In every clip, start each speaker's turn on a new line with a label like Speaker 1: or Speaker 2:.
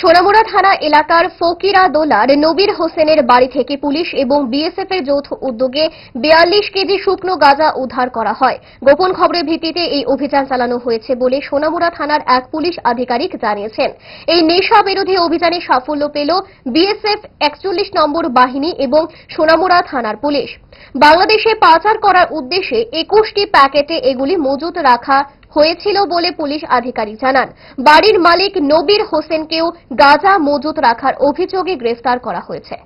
Speaker 1: সোনামুড়া থানা এলাকার ফকিরা দোলার নবীর হোসেনের বাড়ি থেকে পুলিশ এবং বিএসএফ এর যৌথ উদ্যোগে বিয়াল্লিশ কেজি শুকনো গাঁজা উদ্ধার করা হয়। গোপন খবরের ভিত্তিতে এই অভিযান চালানো হয়েছে বলে সোনামুড়া থানার এক পুলিশ আধিকারিক জানিয়েছেন। এই নেশা বিরোধী অভিযানে সাফল্য পেল বিএসএফ একচল্লিশ নম্বর বাহিনী এবং সোনামুড়া থানার পুলিশ। বাংলাদেশে পাচার করার উদ্দেশ্যে একুশটি প্যাকেটে এগুলি মজুত রাখা হয়েছিল বলে পুলিশ আধিকারিক জানান। বাড়ির মালিক নবীর হোসেনকেও গাঁজা মজুত রাখার অভিযোগে গ্রেফতার করা হয়েছে।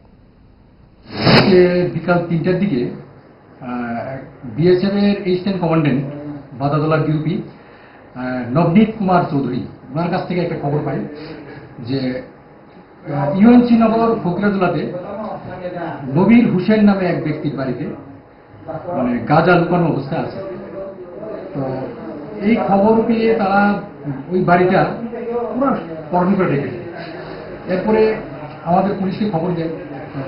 Speaker 2: বিকাল তিনটার দিকে বিএসএফ এর ইস্টার্ন কমান্ডেন্ট বাদাদোলা ডিউপি নবনীত কুমার চৌধুরী, ওনার কাছ থেকে একটা খবর পাই যে ইউএনসি নগর ফকিরাদুলাতে নবীর হুসেন নামে এক ব্যক্তির বাড়িতে মানে গাঁজা লুকানো অবস্থায় আছে। তো এই খবর পেয়ে তারা ওই বাড়িটা পুরো পরণ করে রেখেছে এরপরে আমাদের পুলিশকে খবর দেয়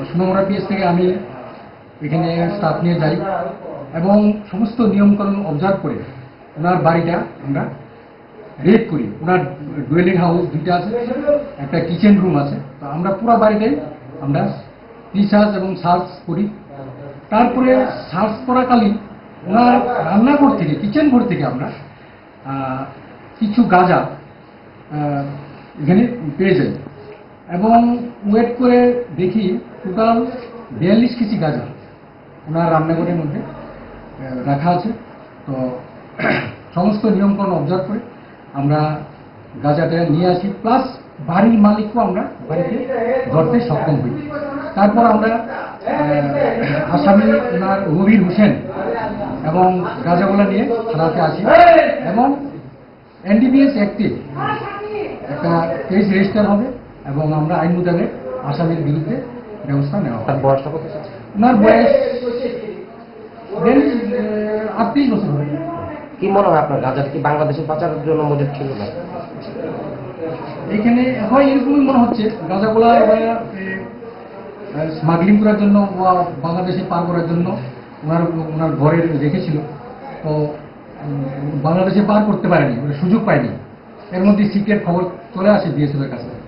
Speaker 2: সুনমরা পিএস থেকে আমি এখানে স্টাফ নিয়ে যাই এবং সমস্ত নিয়মকানুন অবজার্ভ করে ওনার বাড়িটা আমরা রেড করি। ওনার ডুয়েলিং হাউস দুইটা আছে, একটা কিচেন রুম আছে। তো আমরা পুরো বাড়িটাই আমরা রিসার্চ এবং সার্চ করি। তারপরে সার্চ করাকালীন ওনার রান্নাঘর থেকে কিচেন ঘর থেকে আমরা কিছু গাঁজা এখানে পেয়ে যাই। এবং ওয়েট করে দেখি টোটাল বিয়াল্লিশ কেজি গাঁজা ওনার রান্নাঘরের মধ্যে রাখা আছে। তো সমস্ত নিয়মকরণ অবজার্ভ করে আমরা গাঁজাটা নিয়ে আসি। প্লাস বাড়ির মালিককেও আমরা বাড়িতে ধরতে সক্ষম হই। তারপর আমরা আসামি ওনার রবির হোসেন এবং গাঁজাগুলো নিয়ে থানাতে আসি। এবং এনডিপিএস একটি একটা কেস রেজিস্টার হবে এবং আমরা আইন মোতাবেক আসামির বিরুদ্ধে ব্যবস্থা নেওয়া হবে।
Speaker 3: বয়সটা কত?
Speaker 2: ওনার বয়স আটত্রিশ বছর হবে।
Speaker 3: কি মনে হয় আপনার গাঁজা কি বাংলাদেশের পাচারের জন্য মজুদ ছিল না?
Speaker 2: এখানে হয় এরকমই মনে হচ্ছে গাঁজাগুলা স্মাগলিং করার জন্য বাংলাদেশে পার করার জন্য ওনার ওনার ঘরে রেখেছিল। তো বাংলাদেশে পার করতে পারেনি মানে সুযোগ পায়নি। এর মধ্যে সিক্রেট খবর চলে আসে বিএসএফের কাছে।